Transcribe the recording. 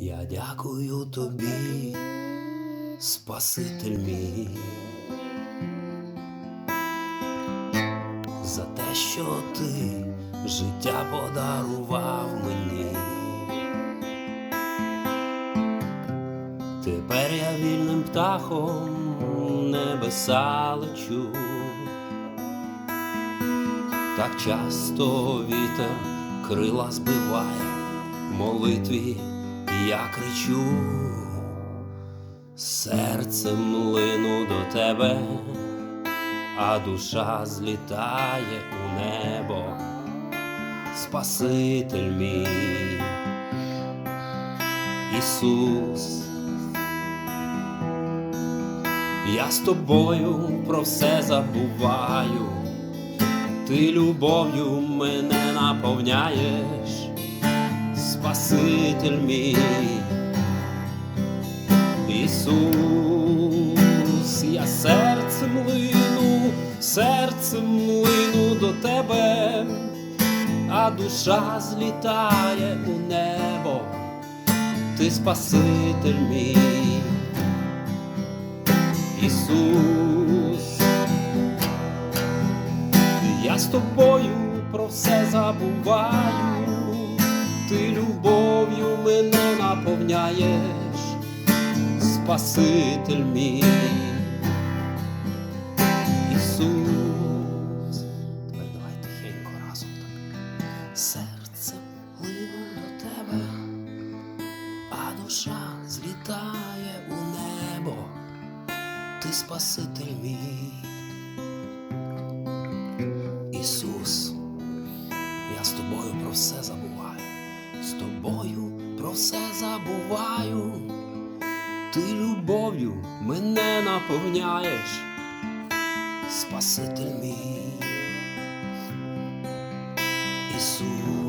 Я дякую тобі, Спаситель мій, за те, що ти життя подарував мені. Тепер я вільним птахом небеса лечу. Так часто вітер крила збиває, молитві я кричу, серцем лину до тебе, а душа злітає у небо, Спаситель мій, Ісус. Я з тобою про все забуваю, ти любов'ю мене наповняєш, Спаситель мій, Ісус, я серцем лину, серцем лину до тебе, а душа злітає у небо, ти Спаситель мій. Ісус, я з тобою про все забуваю, ти любов'ю мене наповняєш, Спаситель мій. Ісус, тепер тихенько разом так. Серцем лину до тебе, а душа злітає у небо ти Спаситель мій. Ісус, я з тобою про все забуваю, з тобою все забуваю, ти любов'ю мене наповняєш, Спаситель мій. Ісус.